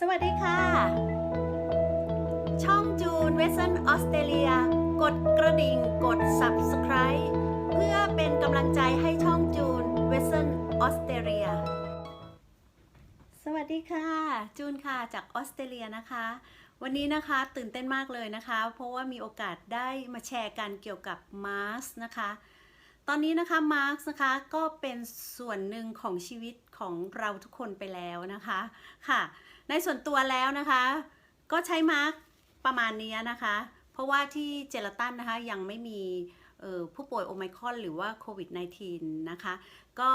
สวัสดีค่ะ ช่องจูนเวสเทิร์นออสเตรเลีย กดกระดิ่งกด subscribe เพื่อเป็นกำลังใจให้ช่องจูนเวสเทิร์นออสเตรเลีย สวัสดีค่ะ จูนค่ะจากออสเตรเลียนะคะ วันนี้นะคะตื่นเต้นมากเลยนะคะ เพราะว่ามีโอกาสได้มาแชร์กันเกี่ยวกับมาร์สนะคะตอนนี้นะคะมาร์สนะคะก็เป็นส่วนหนึ่งของชีวิตของเราทุกคนไปแล้วนะคะค่ะ ในส่วนตัวแล้วนะคะ ก็ใช้มาร์กประมาณนี้นะคะ เพราะว่าที่เจลาตันนะคะยังไม่มีผู้ป่วยโอไมครอนหรือว่าโควิด -19 นะคะ ก็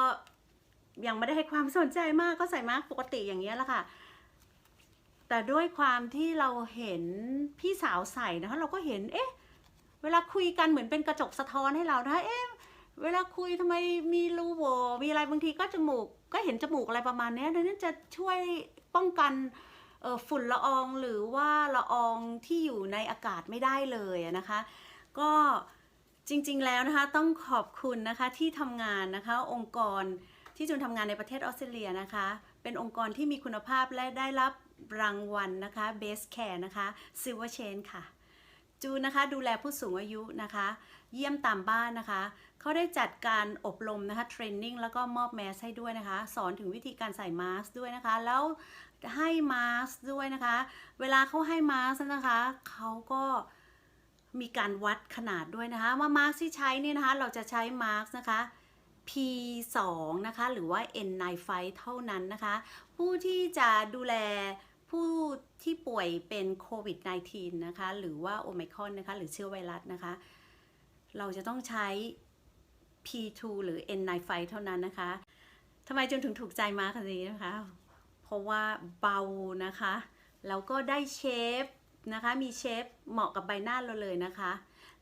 ยังไม่ได้ให้ความสนใจมากก็ใส่มาร์กปกติอย่างนี้แหละค่ะ แต่ด้วยความที่เราเห็นพี่สาวใส่นะคะเราก็เห็นเอ๊ะเวลาคุยกันเหมือนเป็นกระจกสะท้อนให้เรานะะเอ๊ะเวลาคุยทำไมมีรูโหว่มีอะไรบางทีก็จมูก ก็เห็นจมูกอะไรประมาณนี้ดังนั้นจะช่วย ป้องกันฝุ่นละอองหรือว่าละอองที่อยู่ในอากาศไม่ได้เลยนะคะ ก็จริงๆแล้วนะคะต้องขอบคุณนะคะที่ทำงานนะคะองค์กรที่จุนทำงานในประเทศออสเตรเลียนะคะ เป็นองค์กรที่มีคุณภาพและได้รับรางวัลนะคะ Best Care นะคะ Silver Chain ค่ะ จูนนะคะดูแลผู้สูงอายุนะคะ เยี่ยมตามบ้านนะคะเขาได้จัดการอบรมนะคะเทรนนิ่งแล้วก็มอบแมสให้ด้วยนะคะ สอนถึงวิธีการใส่มาสก์ด้วยนะคะ แล้วให้มาสก์ด้วยนะคะ เวลาเขาให้มาสก์นะคะเขาก็มีการวัดขนาดด้วยนะคะ ว่ามาสก์ที่ใช้เนี่ยนะคะ เราจะใช้มาสก์นะคะ P2 นะคะ หรือว่า N95 เท่านั้นนะคะ ผู้ที่จะดูแล ผู้ที่ป่วยเป็นโควิด -19 นะคะ หรือว่าโอไมครอนนะคะ หรือเชื้อไวรัสนะคะ เราจะต้องใช้ P2 หรือ N95 เท่านั้นนะคะทำไมจนถึงถูกใจมาคันนี้นะคะ เพราะว่าเบานะคะ แล้วก็ได้เชฟนะคะ มีเชฟเหมาะกับใบหน้าเราเลยนะคะ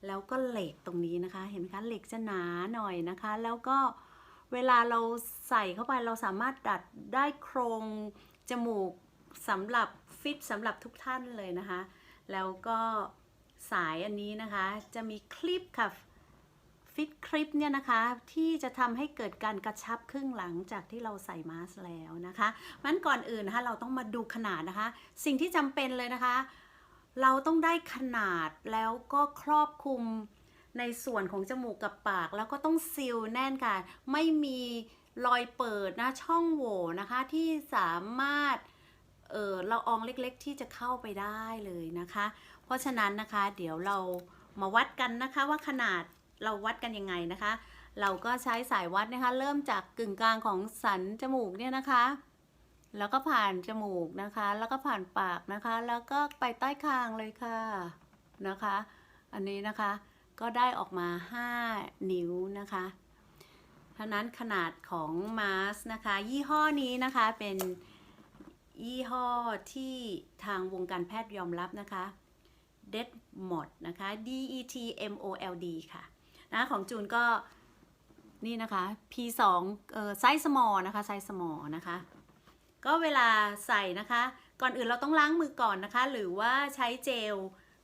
แล้วก็เหล็กตรงนี้นะคะ เห็นไหมคะ เหล็กจะหนาหน่อยนะคะ แล้วก็เวลาเราใส่เข้าไปเราสามารถดัดได้โครงจมูก สำหรับฟิตสำหรับทุกท่านเลยนะคะ แล้วก็สายอันนี้นะคะ จะมีคลิปค่ะฟิตคลิปเนี่ยนะคะ ที่จะทำให้เกิดการกระชับครึ่งหลังจากที่เราใส่มาสก์แล้วนะคะมันก่อนอื่นนะคะเราต้องมาดูขนาดนะคะ สิ่งที่จำเป็นเลยนะคะ เราต้องได้ขนาดแล้วก็ครอบคลุมในส่วนของจมูกกับปาก แล้วก็ต้องซีลแน่นค่ะ ไม่มีรอยเปิดนะช่องโหว่นะคะที่สามารถ เออละอองเล็กๆ ที่จะเข้าไปได้เลยนะคะ เพราะฉะนั้นนะคะเดี๋ยวเรามาวัดกันนะคะว่าขนาดเราวัดกันยังไงนะคะ เราก็ใช้สายวัดนะคะ เริ่มจากกึ่งกลางของสันจมูกเนี่ยนะคะ แล้วก็ผ่านจมูกนะคะ แล้วก็ผ่านปากนะคะ แล้วก็ไปใต้คางเลยค่ะนะคะ อันนี้นะคะก็ได้ออกมา 5 นิ้วนะคะเท่านั้นขนาดของมาสนะคะ ยี่ห้อนี้นะคะเป็น ยี่ห้อที่ทางวงการแพทย์ยอมรับนะคะ d e t m o d นะคะ D E T M O L D ค่ะนะของจูนก็นี่นะคะ P2 เอ่อไซส์ small นะคะไซส์ small นะคะ ก็เวลาใส่นะคะ ก่อนอื่นเราต้องล้างมือก่อนนะคะ หรือว่าใช้เจล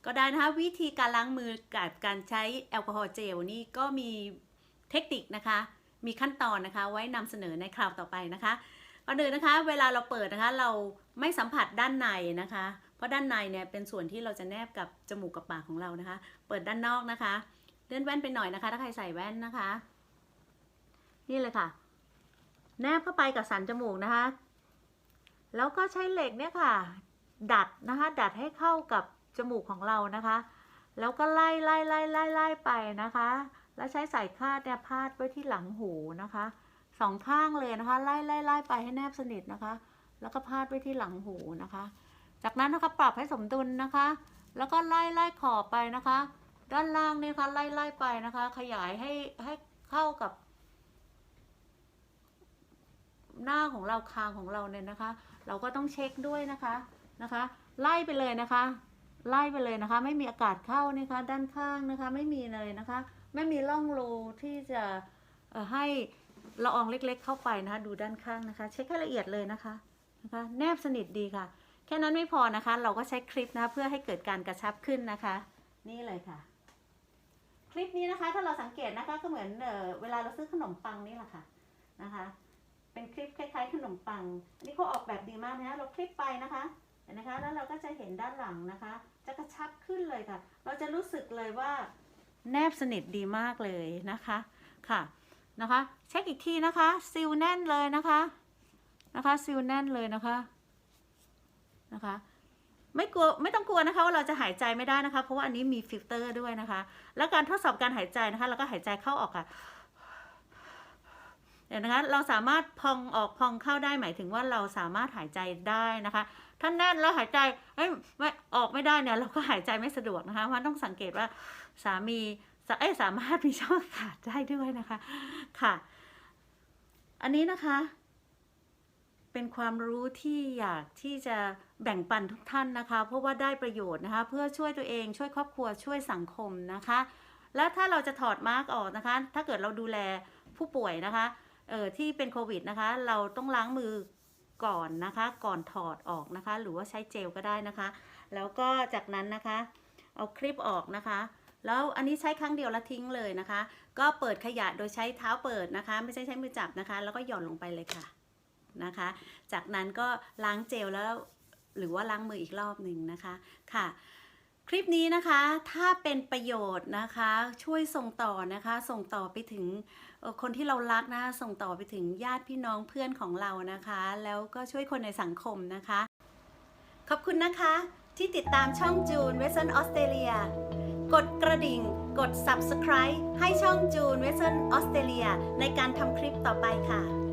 ก็ได้นะคะ วิธีการล้างมือกับการใช้แอลกอฮอล์เจลนี่ก็มีเทคนิคนะคะ มีขั้นตอนนะคะไว้นำเสนอในคราวต่อไปนะคะ ก่อนอื่นนะคะ เวลาเราเปิดนะคะ เราไม่สัมผัสด้านในนะคะ เพราะด้านในเนี่ยเป็นส่วนที่เราจะแนบกับจมูกกับปากของเรานะคะ เปิดด้านนอกนะคะ เลื่อนแว่นไปหน่อยนะคะ ถ้าใครใส่แว่นนะคะ นี่เลยค่ะ แนบเข้าไปกับสันจมูกนะคะ แล้วก็ใช้เหล็กเนี่ยค่ะ ดัดนะคะ ดัดให้เข้ากับจมูกของเรานะคะ แล้วก็ไล่ไล่ไล่ไล่ไล่ไปนะคะ แล้วใช้สายคาดเนี่ยพาดไว้ที่หลังหูนะคะ สองข้างเลยนะคะ ไล่ไล่ไล่ไปให้แนบสนิทนะคะ แล้วก็พาดไว้ที่หลังหูนะคะ จากนั้นนะคะปรับให้สมดุลนะคะ แล้วก็ไล่ไล่ขอบไปนะคะ ด้านล่างนี่ค่ะไล่ไล่ไปนะคะ ขยายให้ให้เข้ากับ หน้าของเราคางของเราเนี่ยนะคะ เราก็ต้องเช็คด้วยนะคะนะคะ ไล่ไปเลยนะคะ ไล่ไปเลยนะคะ ไม่มีอากาศเข้านะคะ ด้านข้างนะคะ ไม่มีเลยนะคะ ไม่มีร่องรูที่จะให้ ละอองเล็กๆเข้าไปนะคะ ดูด้านข้างนะคะ เช็คให้ละเอียดเลยนะคะนะคะ แนบสนิทดีค่ะ แค่นั้นไม่พอนะคะ เราก็ใช้คลิปนะคะเพื่อให้เกิดการกระชับขึ้นนะคะ นี่เลยค่ะ คลิปนี้นะคะ ถ้าเราสังเกตนะคะก็เหมือนเออเวลาเราซื้อขนมปังนี่แหละค่ะนะคะ เป็นคลิปคล้ายๆ ขนมปัง อันนี้เขาออกแบบดีมากนะเราคลิปไปนะคะเห็นนะคะ แล้วเราก็จะเห็นด้านหลังนะคะ จะกระชับขึ้นเลยค่ะ เราจะรู้สึกเลยว่า แนบสนิทดีมากเลยนะคะค่ะ นะคะ เช็คอีกทีนะคะซิลแน่นเลยนะคะนะคะซิลแน่นเลยนะคะนะคะ ไม่กลัวไม่ต้องกลัวนะคะว่าเราจะหายใจไม่ได้นะคะ เพราะว่าอันนี้มีฟิลเตอร์ด้วยนะคะ แล้วการทดสอบการหายใจนะคะเราก็หายใจเข้าออกค่ะเดี๋ยวนะคะเราสามารถพองออกพองเข้าได้หมายถึงว่าเราสามารถหายใจได้นะคะถ้าแน่นแล้วหายใจเอ้ยไม่ออกไม่ได้เนี่ยเราก็หายใจไม่สะดวกนะคะเพราะต้องสังเกตว่าสามี เอ้ยสามารถมีช่องอากาศได้ด้วยนะคะ ค่ะ อันนี้นะคะ เป็นความรู้ที่อยากที่จะแบ่งปันทุกท่านนะคะ เพราะว่าได้ประโยชน์นะคะ เพื่อช่วยตัวเองช่วยครอบครัวช่วยสังคมนะคะ แล้วถ้าเราจะถอดมาร์กออกนะคะ ถ้าเกิดเราดูแลผู้ป่วยนะคะ เออที่เป็นโควิดนะคะ เราต้องล้างมือก่อนนะคะ ก่อนถอดออกนะคะ หรือว่าใช้เจลก็ได้นะคะ แล้วก็จากนั้นนะคะ เอาคลิปออกนะคะ แล้วอันนี้ใช้ครั้งเดียวแล้วทิ้งเลยนะคะ ก็เปิดขยะโดยใช้เท้าเปิดนะคะ ไม่ใช่ใช้มือจับนะคะ แล้วก็หย่อนลงไปเลยค่ะนะคะ จากนั้นก็ล้างเจลแล้วหรือว่าล้างมืออีกรอบหนึ่งนะคะค่ะคลิปนี้นะคะถ้าเป็นประโยชน์นะคะช่วยส่งต่อนะคะ ส่งต่อไปถึงคนที่เรารักนะคะส่งต่อไปถึงญาติพี่น้องเพื่อนของเรานะคะ แล้วก็ช่วยคนในสังคมนะคะ ขอบคุณนะคะที่ติดตามช่องจูนเวสเซนออสเตรเลีย กดกระดิ่ง กด subscribe ให้ช่องจูนเวสเซนออสเตรเลียในการทำคลิปต่อไปค่ะ